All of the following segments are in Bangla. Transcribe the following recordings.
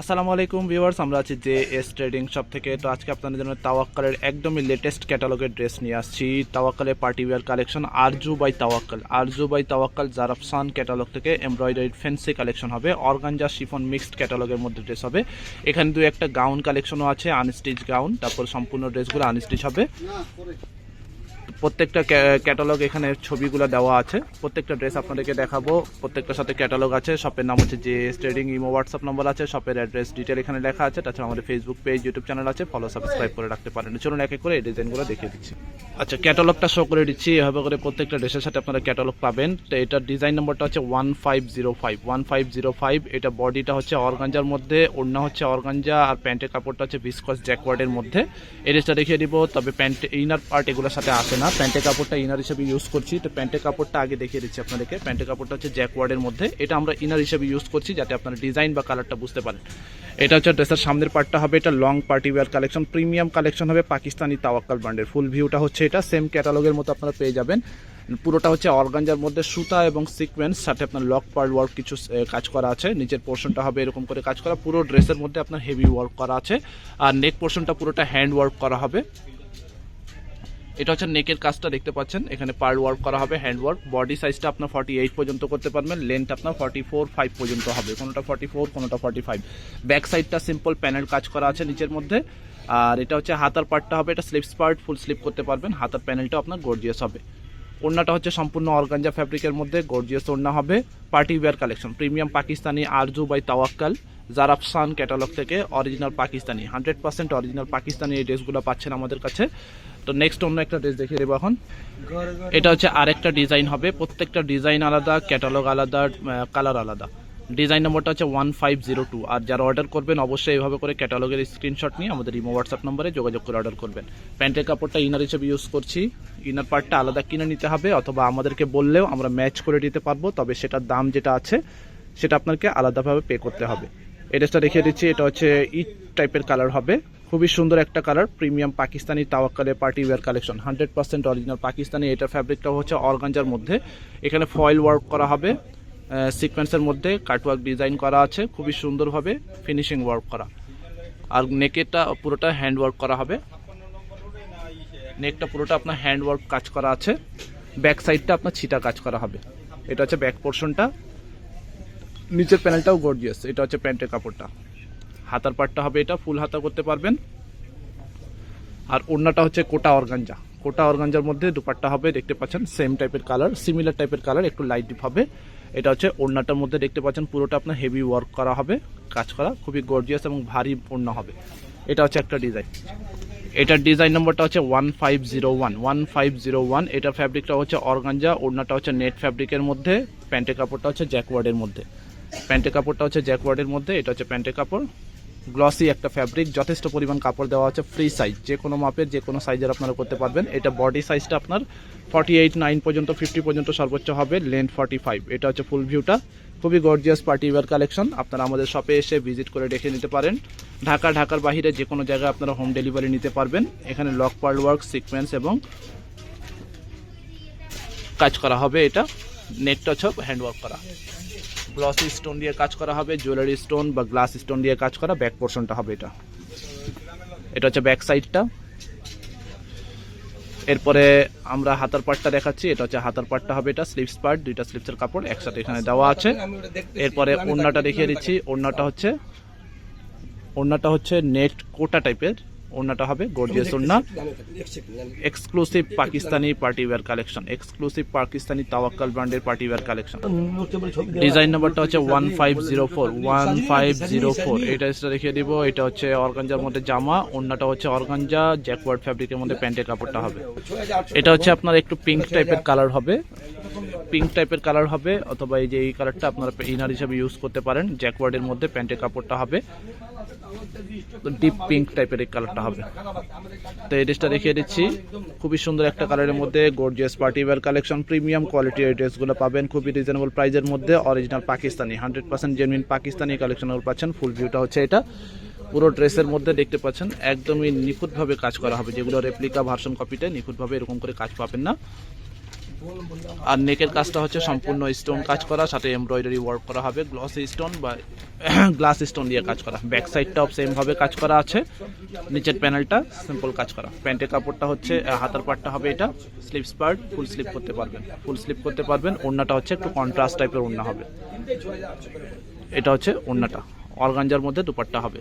আসসালামু আলাইকুম ভিউয়ার্স, আমরা আছি যে এস ট্রেডিং শপ থেকে। তো আজকে আপনাদের জন্য তাওয়াক্কালের একদমই লেটেস্ট ক্যাটালগের ড্রেস নিয়ে আসছি। তাওয়াক্কালের party wear collection Arzoo by Tawakkal. Arzoo by Tawakkal Zarafshan catalogue থেকে এমব্রয়ডারি ফ্যান্সি কালেকশন হবে। অর্গানজা শিফন মিক্সড ক্যাটালগের মধ্যে ড্রেস হবে। এখানে দু একটা গাউন কালেকশনও আছে আনস্টিচ গাউন তারপর সম্পূর্ণ ড্রেসগুলো আনস্টিচ হবে। প্রত্যেকটা ক্যাটালগ এখানে ছবিগুলো দেওয়া আছে। প্রত্যেকটা ড্রেস আপনাদেরকে দেখাবো। প্রত্যেকটার সাথে ক্যাটালগ আছে। শপের নাম হচ্ছে যে ট্রেডিং ইমো হোয়াটসঅ্যাপ নম্বর আছে। শপের অ্যাড্রেস ডিটেল এখানে লেখা আছে। তাছাড়া আমাদের ফেসবুক পেজ ইউটিউব চ্যানেল আছে। ফলো সাবস্ক্রাইব করে রাখতে পারেন। চলুন এক এক করে এই ডিজাইনগুলো দেখিয়ে দিচ্ছি। আচ্ছা ক্যাটালগটা শো করে দিচ্ছি। এভাবে করে প্রত্যেকটা ড্রেসের সাথে আপনারা ক্যাটালগ পাবেন। তো এটার ডিজাইন নম্বরটা হচ্ছে one five zero five one five zero five এটা বডিটা হচ্ছে অর্গাঞ্জার মধ্যে। ওড়না হচ্ছে অর্গাঞ্জা আর প্যান্টের কাপড়টা হচ্ছে বিসকস জ্যাকওয়ার্ডের মধ্যে। এই ড্রেসটা দেখিয়ে দিব। তবে প্যান্ট ইনার পার্ট এগুলোর সাথে আসে না, প্যান্টের কাপড়টা ইনার হিসেবে ইউজ করছি। তো প্যান্টের কাপড়টা আগে দেখিয়ে দিচ্ছি আপনাদেরকে। প্যান্টের কাপড়টা হচ্ছে জ্যাকওয়ার্ডের মধ্যে। এটা আমরা ইনার হিসেবে ইউজ করছি যাতে আপনারা ডিজাইন বা কালারটা বুঝতে পারেন। এটা হচ্ছে ড্রেসের সামনের পার্টটা হবে, এটা long party wear collection premium collection হবে পাকিস্তানি তাওয়াক্কাল ব্র্যান্ডের ফুল ভিউটা হচ্ছে এটা সেম ক্যাটালগের মতো আপনারা পেয়ে যাবেন। পুরোটা হচ্ছে অর্গানজার মধ্যে সুতা এবং সিকোয়েন্স সাথে আপনার লক পার ওয়ার্ক কিছু কাজ করা আছে। নিচের পোর্শনটা হবে এরকম করে কাজ করা। পুরো ড্রেসের মধ্যে আপনার হেভি ওয়ার্ক করা আছে। আর নেক পোর্শনটা পুরোটা হ্যান্ড ওয়ার্ক করা হবে। এটা হচ্ছে নেকের কাজটা দেখতে পাচ্ছেন। এখানে পার ওয়ার্ক করা হবে হ্যান্ড ওয়ার্ক বডি সাইজটা আপনার ফর্টি এইট পর্যন্ত করতে পারবেন। লেন্থ আপনার ফর্টি ফোর ফাইভ পর্যন্ত হবে। কোনোটা ফর্টি ফোর কোনোটা ফর্টি ফাইভ ব্যাক সাইডটা সিম্পল প্যানেল কাজ করা আছে নিচের মধ্যে। আর এটা হচ্ছে হাতার পার্টটা হবে, এটা স্লিপস পার্ট ফুল স্লিপ করতে পারবেন। হাতার প্যানেলটা আপনার গর্জিয়াস হবে। ওড়নাটা হচ্ছে সম্পূর্ণ অর্গানজা ফ্যাব্রিকের মধ্যে গর্জিয়াস ওড়না হবে। Party wear collection premium Pakistani Arzoo by Tawakkal. Zarafshan catalogue থেকে original Pakistani. Hundred percent original Pakistani এই ড্রেসগুলো পাচ্ছেন আমাদের কাছে। তো নেক্সট অন্য একটা ড্রেস দেখিয়ে দেবো এখন। এটা হচ্ছে আরেকটা ডিজাইন হবে। প্রত্যেকটা ডিজাইন আলাদা ক্যাটালগ আলাদা কালার আলাদা। ডিজাইন নম্বরটা হচ্ছে ওয়ান ফাইভ জিরো টু আর যারা অর্ডার করবেন, অবশ্যই এইভাবে করে ক্যাটালগের স্ক্রিনশট নিয়ে আমাদের ইমো হোয়াটসঅ্যাপ নম্বরে যোগাযোগ করে অর্ডার করবেন। প্যান্টের কাপড়টা ইনার হিসেবে ইউজ করছি। ইনার পার্টটা আলাদা কিনে নিতে হবে, অথবা আমাদেরকে বললেও আমরা ম্যাচ করে দিতে পারব, তবে সেটার দাম যেটা আছে, সেটা আপনাকে আলাদাভাবে পে করতে হবে। এই ড্রেসটা দেখিয়ে দিচ্ছি, এটা হচ্ছে ইট টাইপের কালার হবে। খুবই সুন্দর একটা colour premium Pakistani তাওয়াক্কালে party wear collection hundred percent original Pakistani, এটা ফ্যাব্রিকটা হচ্ছে অর্গাঞ্জার মধ্যে। এখানে ফয়েল ওয়ার্ক করা হবে সিকোয়েন্সের মধ্যে কাটওয়ার্ক ডিজাইন করা আছে, খুবই সুন্দরভাবে ফিনিশিং ওয়ার্ক করা। আর নেকেটা পুরোটা হ্যান্ড ওয়ার্ক করা হবে। নেকটা পুরোটা আপনার হ্যান্ড ওয়ার্ক কাজ করা আছে। ব্যাক সাইডটা আপনার ছিটা কাজ করা হবে। এটা হচ্ছে ব্যাক পোর্শনটা নিচের প্যানেলটাও গর্জিয়াস এটা হচ্ছে প্যান্টের কাপড়টা। হাতার পাটটা হবে এটা, ফুল হাতা করতে পারবেন। আর ওড়নাটা হচ্ছে কোটা অর্গাঞ্জা কোটা অর্গাঞ্জার মধ্যে দুপাট্টা হবে, দেখতে পাচ্ছেন সেম টাইপের কালার সিমিলার টাইপের কালার একটু লাইট ডিপ হবে। এটা হচ্ছে ওড়নাটার মধ্যে দেখতে পাচ্ছেন, পুরোটা আপনার হেভি ওয়ার্ক করা হবে, কাজ করা, খুবই গর্জিয়াস এবং ভারী ওড়না হবে। এটা হচ্ছে একটা ডিজাইন এটার ডিজাইন নম্বরটা হচ্ছে one five zero one one five zero one এটার ফ্যাব্রিকটা হচ্ছে অর্গাঞ্জা ওড়নাটা হচ্ছে নেট ফ্যাব্রিকের মধ্যে, প্যান্টের কাপড়টা হচ্ছে জ্যাকওয়ার্ডের মধ্যে। প্যান্টের কাপড়টা হচ্ছে জ্যাকওয়ার্ডের মধ্যে, এটা হচ্ছে প্যান্টের কাপড়। গ্লসি একটা ফ্যাব্রিক যথেষ্ট পরিমাণ কাপড় দেওয়া আছে ফ্রি সাইজ যে কোনো মাপের, যে কোনো সাইজের আপনারা করতে পারবেন। এটা বডি সাইজটা আপনার ফর্টি এইট নাইন পর্যন্ত ফিফটি পর্যন্ত সর্বোচ্চ হবে লেন্থ ফর্টি ফাইভ এটা হচ্ছে ফুল ভিউটা খুবই গর্জিয়াস পার্টি ওয়্যার কালেকশন আপনারা আমাদের শপে এসে ভিজিট করে দেখে নিতে পারেন। ঢাকা, ঢাকার বাইরে যে কোনো জায়গায় আপনারা হোম ডেলিভারি নিতে পারবেন। এখানে লক পার্ল ওয়ার্ক সিকোয়েন্স এবং কাজ করা হবে এটা। নেটটা সব হ্যান্ড ওয়ার্ক করা। গ্লসি স্টোন দিয়ে কাজ করা হবে, জুয়েলারি স্টোন বা গ্লাস স্টোন দিয়ে কাজ করা, ব্যাক পোর্শনটা হবে এটা। এটা হচ্ছে ব্যাক সাইডটা। এরপরে আমরা হাতার পার্টটা দেখাচ্ছি, এটা হচ্ছে হাতার পার্টটা হবে এটা স্লিপস পার্ট দুইটা স্লিপসের কাপড়, একসাথে এখানে দেওয়া আছে। এরপরে ওড়নাটা দেখিয়ে দিচ্ছি, ওড়নাটা হচ্ছে ওড়নাটা হচ্ছে নেট কোটা টাইপের ওড়নাটা হবে গর্জিয়াস ওড়না exclusive Pakistani party wear collection exclusive Pakistani Tawakkal ব্র্যান্ডের পার্টি ওয়্যার কালেকশন ডিজাইন নাম্বারটা হচ্ছে one five zero four one five zero four এটা এক্সট্রা দেখিয়ে দিব এটা হচ্ছে অর্গাঞ্জার মধ্যে জামা ওড়নাটা হচ্ছে অর্গাঞ্জা জ্যাকওয়ার্ড ফ্যাব্রিকের মধ্যে প্যান্টের কাপড়টা হবে। এটা হচ্ছে আপনার একটু পিঙ্ক টাইপের কালার হবে। পিঙ্ক টাইপের কালার হবে অথবা এই যে এই কালারটা আপনারা ইনার হিসাবে ইউজ করতে পারেন জ্যাকওয়ার্ডের মধ্যে প্যান্টের কাপড়টা হবে। ডিপ পিঙ্ক টাইপের এই কালারটা হবে। তো এই ড্রেসটা দেখিয়ে দিচ্ছি। খুবই সুন্দর একটা কালারের মধ্যে gorgeous party wear collection premium কোয়ালিটির এই ড্রেসগুলো পাবেন। খুবই রিজনেবল প্রাইজের মধ্যে। Original Pakistani hundred percent genuine Pakistani কালেকশনগুলো পাচ্ছেন। ফুল ভিউটা হচ্ছে এটা। পুরো ড্রেসের মধ্যে দেখতে পাচ্ছেন, একদমই নিখুঁতভাবে কাজ করা হবে। যেগুলো রেপ্লিকা ভার্সন কপিতে নিখুঁতভাবে এরকম করে কাজ পাবেন না। আর নেকের কাজটা হচ্ছে সম্পূর্ণ স্টোন কাজ করা, সাথে এমব্রয়ডারি ওয়ার্ক করা হবে গ্লস স্টোন বা গ্লাস স্টোন দিয়ে কাজ করা। ব্যাক সাইডটাও সেমভাবে কাজ করা আছে, নিচের প্যানেলটা সিম্পল কাজ করা। প্যান্টের কাপড়টা হচ্ছে হাতার পাটটা হবে এটা স্লিপস পার্ট ফুল স্লিপ করতে পারবেন। ফুল স্লিপ করতে পারবেন, ওড়নাটা হচ্ছে একটু কন্ট্রাস্ট টাইপের ওড়না হবে। এটা হচ্ছে ওড়নাটা অর্গানজার মধ্যে দুপাট্টা হবে।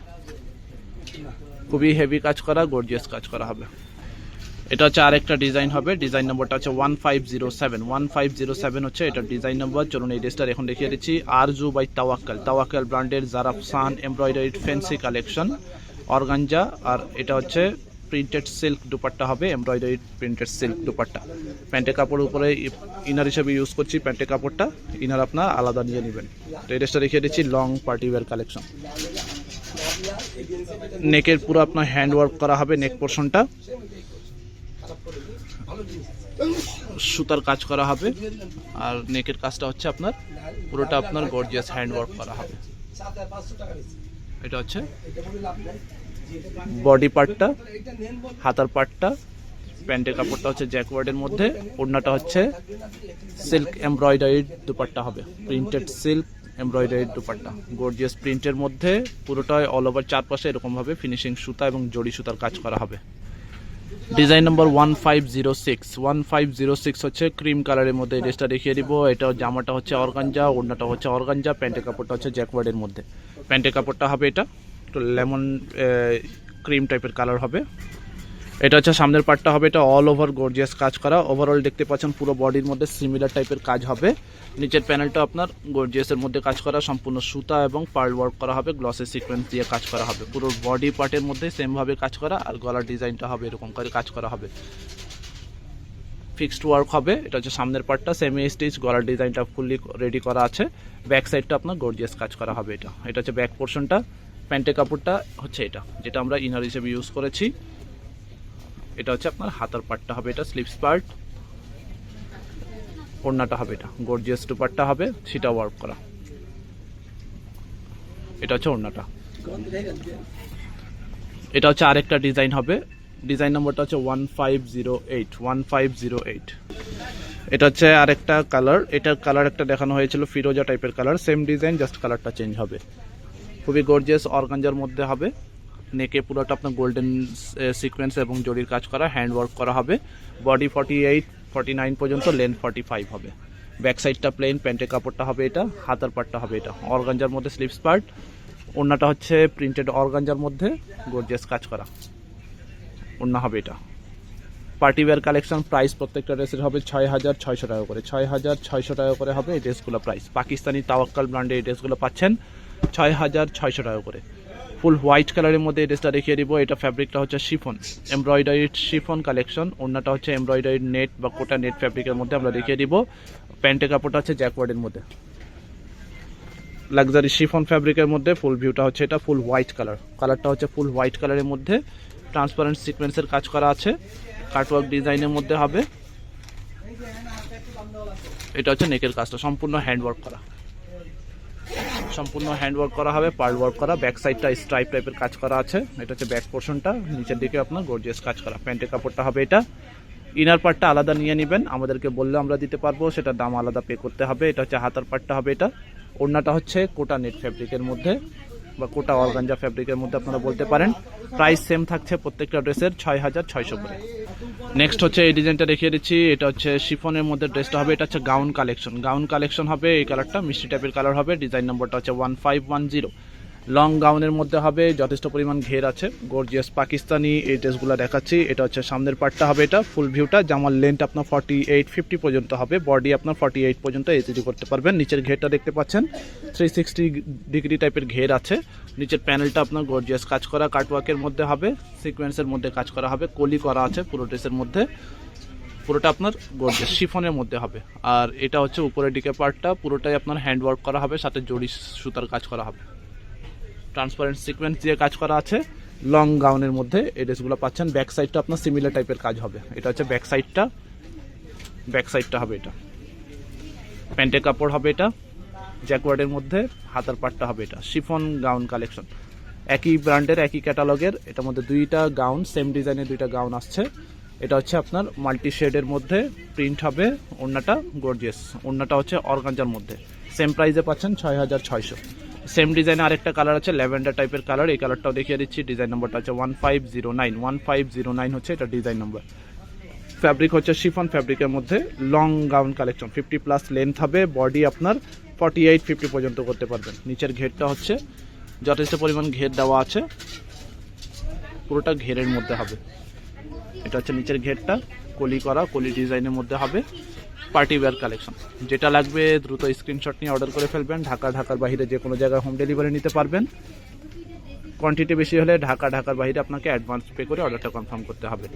খুবই হেভি কাজ করা গর্জিয়াস কাজ করা হবে। এটা হচ্ছে আরেকটা ডিজাইন হবে। ডিজাইন নম্বরটা হচ্ছে one five zero seven one five zero seven হচ্ছে এটা ডিজাইন নম্বর। চলুন এই ড্রেসটা এখন দেখিয়ে দিচ্ছি। আরজু বাই তাওয়াক্কাল। তাওয়াক্কাল ব্র্যান্ডের Zarafshan embroidered, fancy collection, organza, আর এটা হচ্ছে প্রিন্টেড সিল্ক দুপাট্টা হবে, এমব্রয়ডারিড প্রিন্টেড সিল্ক দুপাট্টা। প্যান্টের কাপড় উপরে ইনার হিসেবে ইউজ করছি প্যান্টের কাপড়টা। ইনার আপনার আলাদা নিয়ে নেবেন। তো এই ড্রেসটা দেখিয়ে দিচ্ছি, লং পার্টি ওয়্যার কালেকশন। নেকের পুরো আপনার হ্যান্ড ওয়ার্ক করা হবে নেক পোর্শনটা সুতার কাজ করা হবে আর নেকের কাজটা হচ্ছে আপনার পুরোটা আপনার গর্জিয়াস হ্যান্ড ওয়ার্ক করা হবে। এটা হচ্ছে বডি পার্টটা হাতার পার্টটা প্যান্টের কাপড়টা হচ্ছে জ্যাকওয়ার্ডের মধ্যে, ওড়নাটা হচ্ছে সিল্ক এমব্রয়ডারিড দুপাট্টা হবে। Printed silk embroidered dupatta. Gorgeous প্রিন্টের মধ্যে পুরোটাই অল ওভার চারপাশে এরকমভাবে ফিনিশিং সুতা এবং জড়ি সুতার কাজ করা হবে। Design number one five zero six one five zero six হচ্ছে ক্রিম কালারের মধ্যে ড্রেসটা দেখিয়ে দিব। এটা জামাটা হচ্ছে অর্গানজা ওড়নাটা হচ্ছে অর্গানজা প্যান্টের কাপড়টা হচ্ছে জ্যাকওয়ার্ডের মধ্যে। প্যান্টের কাপড়টা হবে এটা। একটু লেমন ক্রিম টাইপের কালার হবে। এটা হচ্ছে সামনের পার্টটা হবে, এটা অল ওভার গর্জিয়াস কাজ করা। ওভারঅল দেখতে পাচ্ছেন পুরো বডির মধ্যে সিমিলার টাইপের কাজ হবে। নিচের প্যানেলটা আপনার গর্জিয়াসের মধ্যে কাজ করা, সম্পূর্ণ সুতা এবং পার্ল ওয়ার্ক করা হবে গ্লসের সিকোয়েন্স দিয়ে কাজ করা হবে। পুরো বডি পার্টের মধ্যে সেমভাবে কাজ করা আর গলার ডিজাইনটা হবে এরকম করে কাজ করা হবে। ফিক্সড ওয়ার্ক হবে, এটা হচ্ছে সামনের পার্টটা সেমি স্টিচ গলার ডিজাইনটা ফুললি রেডি করা আছে। ব্যাক সাইডটা আপনার গর্জিয়াস কাজ করা হবে এটা। এটা হচ্ছে ব্যাক পোর্শনটা প্যান্টের কাপড়টা হচ্ছে এটা, যেটা আমরা ইনার হিসেবে ইউজ করেছি। এটা হচ্ছে আপনার হাতার পার্টটা হবে এটা স্লিপস পার্ট ওড়নাটা হবে এটা গর্জিয়াস টু পার্টটা হবে, সেটা ওয়ার্ক করা। এটা হচ্ছে ওড়নাটা। এটা হচ্ছে আরেকটা ডিজাইন হবে। ডিজাইন নম্বরটা হচ্ছে one five zero eight one five zero eight এটা হচ্ছে আরেকটা কালার এটার কালার একটা দেখানো হয়েছিল, ফিরোজা টাইপের কালার সেম ডিজাইন জাস্ট কালারটা চেঞ্জ হবে। খুবই গর্জিয়াস অর্গানজার মধ্যে হবে। নেকে পুরোটা আপনার গোল্ডেন সিকোয়েন্স এবং জরির কাজ করা হ্যান্ড ওয়ার্ক করা হবে। Body forty eight forty nine পর্যন্ত লেন ফর্টি ফাইভ হবে। ব্যাক সাইডটা প্লেন প্যান্টের কাপড়টা হবে এটা, হাতার পার্টটা হবে এটা। অর্গানজার মধ্যে স্লিপস পার্ট ওড়নাটা হচ্ছে প্রিন্টেড অর্গানজার মধ্যে গর্জিয়াস কাজ করা। ওড়না হবে এটা। পার্টি ওয়্যার কালেকশন প্রাইস প্রত্যেকটা ড্রেসের হবে ছয় হাজার ছয়শো টাকা করে। ছয় হাজার ছয়শো টাকা করে হবে এই ড্রেসগুলো প্রাইস পাকিস্তানি তাওয়াক্কাল ব্র্যান্ডে এই ড্রেসগুলো পাচ্ছেন ছয় হাজার ছয়শো টাকা করে। ফুল হোয়াইট কালারের মধ্যে এই ড্রেসটা দেখিয়ে দিব। এটা ফ্যাব্রিকটা হচ্ছে শিফন, এমব্রয়ডারিড শিফন কালেকশন। অন্যটা হচ্ছে এমব্রয়ডারিড নেট বা কোটা নেট ফ্যাব্রিকের মধ্যে আমরা দেখিয়ে দিব। প্যান্টের কাপড়টা হচ্ছে জ্যাকওয়ার্ডের মধ্যে। লাক্সারি শিফন ফ্যাব্রিকের মধ্যে ফুল ভিউটা হচ্ছে এটা ফুল হোয়াইট কালার। কালারটা হচ্ছে ফুল হোয়াইট কালারের মধ্যে। ট্রান্সপারেন্ট সিকোয়েন্সের কাজ করা আছে। কাটওয়ার্ক ডিজাইনের মধ্যে হবে। এটা হচ্ছে নেকের কাজটা, সম্পূর্ণ হ্যান্ডওয়ার্ক করা। সম্পূর্ণ হ্যান্ড ওয়ার্ক করা হবে পার্ল ওয়ার্ক করা ব্যাক সাইডটা স্ট্রাইপ টাইপের কাজ করা আছে। এটা হচ্ছে ব্যাক পোর্শনটা নিচের দিকে আপনার গর্জিয়াস কাজ করা। প্যান্টের কাপড়টা হবে এটা। ইনার পার্টটা আলাদা নিয়ে নেবেন, আমাদেরকে বললে আমরা দিতে পারব সেটার দাম আলাদা পে করতে হবে, এটা হচ্ছে হাতার পার্টটা হবে এটা। ওড়নাটা হচ্ছে কোটা নেট ফ্যাব্রিকের মধ্যে। বা কোটা অর্গানজা ফ্যাব্রিকের মধ্যে আপনারা বলতে পারেন। প্রাইস সেম থাকছে প্রত্যেকটা ড্রেসের ছয় হাজার ছয়শো করে। নেক্সট হচ্ছে এই ডিজাইনটা দেখিয়ে দিচ্ছি। এটা হচ্ছে শিফনের মধ্যে ড্রেসটা হবে। এটা হচ্ছে গাউন কালেকশন। গাউন কালেকশন হবে, এই কালারটা মিষ্টি টাইপের কালার হবে। ডিজাইন নম্বরটা হচ্ছে one five one zero long গাউনের মধ্যে হবে, যথেষ্ট পরিমাণ ঘের আছে। গর্জিয়াস পাকিস্তানি এই ড্রেসগুলো দেখাচ্ছি। এটা হচ্ছে সামনের পার্টটা হবে এটা ফুল ভিউটা জামার লেন্থ আপনার ফর্টি এইট ফিফটি পর্যন্ত হবে বডি আপনার ফর্টি এইট পর্যন্ত এসিডি করতে পারবেন। নিচের ঘেরটা দেখতে পাচ্ছেন থ্রি সিক্সটি ডিগ্রি টাইপের ঘের আছে। নিচের প্যানেলটা আপনার গর্জিয়াস কাজ করা কাটওয়ার্কের মধ্যে হবে সিকোয়েন্সের মধ্যে কাজ করা হবে, কলি করা আছে পুরো ড্রেসের মধ্যে। পুরোটা আপনার গর্জিয়াস শিফনের মধ্যে হবে। আর এটা হচ্ছে উপরের দিকে পার্টটা পুরোটাই আপনার হ্যান্ড ওয়ার্ক করা হবে, সাথে জড়ি সুতার কাজ করা হবে। ট্রান্সপারেন্ট সিকোয়েন্স দিয়ে কাজ করা আছে। লং গাউনের মধ্যে এই ড্রেসগুলো পাচ্ছেন। ব্যাক সাইডটা আপনার সিমিলার টাইপের কাজ হবে। এটা হচ্ছে ব্যাক সাইডটা ব্যাক সাইডটা হবে এটা। প্যান্টের কাপড় হবে এটা। জ্যাকওয়ার্ডের মধ্যে হাতার পাটটা হবে এটা। শিফন গাউন কালেকশন একই ব্র্যান্ডের একই ক্যাটালগের এটার মধ্যে দুইটা গাউন সেম ডিজাইনের দুইটা গাউন আসছে। এটা হচ্ছে আপনার মাল্টি শেডের মধ্যে প্রিন্ট হবে ওড়নাটা গর্জিয়াস ওড়নাটা হচ্ছে অর্গানজার মধ্যে। সেম প্রাইসে পাচ্ছেন ছয় হাজার ছয়শো। সেম ডিজাইনে আরেকটা কালার আছে ল্যাভেন্ডার টাইপের কালার এই কালারটাও দেখিয়ে দিচ্ছি। ডিজাইন নম্বরটা হচ্ছে one five zero nine one five zero nine হচ্ছে এটা ডিজাইন নম্বর ফ্যাব্রিক হচ্ছে শিফন ফ্যাব্রিকের মধ্যে long gown collection fifty plus length হবে বডি আপনার ফর্টি এইট ফিফটি পর্যন্ত করতে পারবেন। নিচের ঘেরটা হচ্ছে, যথেষ্ট পরিমাণ ঘের দেওয়া আছে। পুরোটা ঘেরের মধ্যে হবে। এটা হচ্ছে নিচের ঘেরটা। কলি করা, কলি ডিজাইনের মধ্যে হবে। পার্টি ওয়্যার কালেকশন যেটা লাগবে দ্রুত স্ক্রিনশট নিয়ে অর্ডার করে ফেলবেন। ঢাকা, ঢাকার বাইরে যে কোনো জায়গায় হোম ডেলিভারি নিতে পারবেন। কোয়ান্টিটি বেশি হলে ঢাকা, ঢাকার বাইরে আপনাকে অ্যাডভান্স পে করে অর্ডারটা কনফার্ম করতে হবে।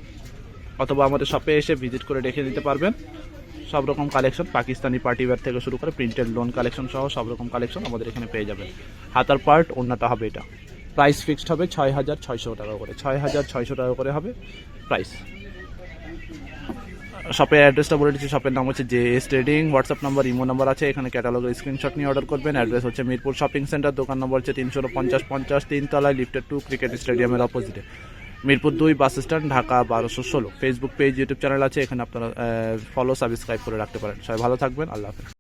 অথবা আমাদের শপে এসে ভিজিট করে রেখে নিতে পারবেন। সব রকম কালেকশন পাকিস্তানি পার্টি ওয়্যার থেকে শুরু করে প্রিন্টেড লোন কালেকশন সহ সব রকম কালেকশন আমাদের এখানে পেয়ে যাবেন। হাতার পার্ট অন্যটা হবে এটা। প্রাইস ফিক্সড হবে ছয় হাজার ছয়শো টাকা করে। ছয় হাজার ছয়শো টাকা করে হবে প্রাইস শপের অ্যাড্রেসটা বলে দিচ্ছি। শপের নাম হচ্ছে J S trading WhatsApp number imo number আছে। এখানে ক্যাটালগের স্ক্রিনশট নিয়ে অর্ডার করবেন। অ্যাড্রেস হচ্ছে মিরপুর শপিং সেন্টার দোকান নম্বর হচ্ছে তিনশো পঞ্চাশ পঞ্চাশ তিনতলায় লিফটেড টু ক্রিকেট স্টেডিয়ামের অপোজিটে মিরপুর দুই বাস স্ট্যান্ড ঢাকা বারোশো ষোলো। ফেসবুক পেজ ইউটিউব চ্যানেল আছে। এখানে আপনারা ফলো সাবস্ক্রাইব করে রাখতে পারেন। সবাই ভালো থাকবেন। আল্লাহ হাফেজ।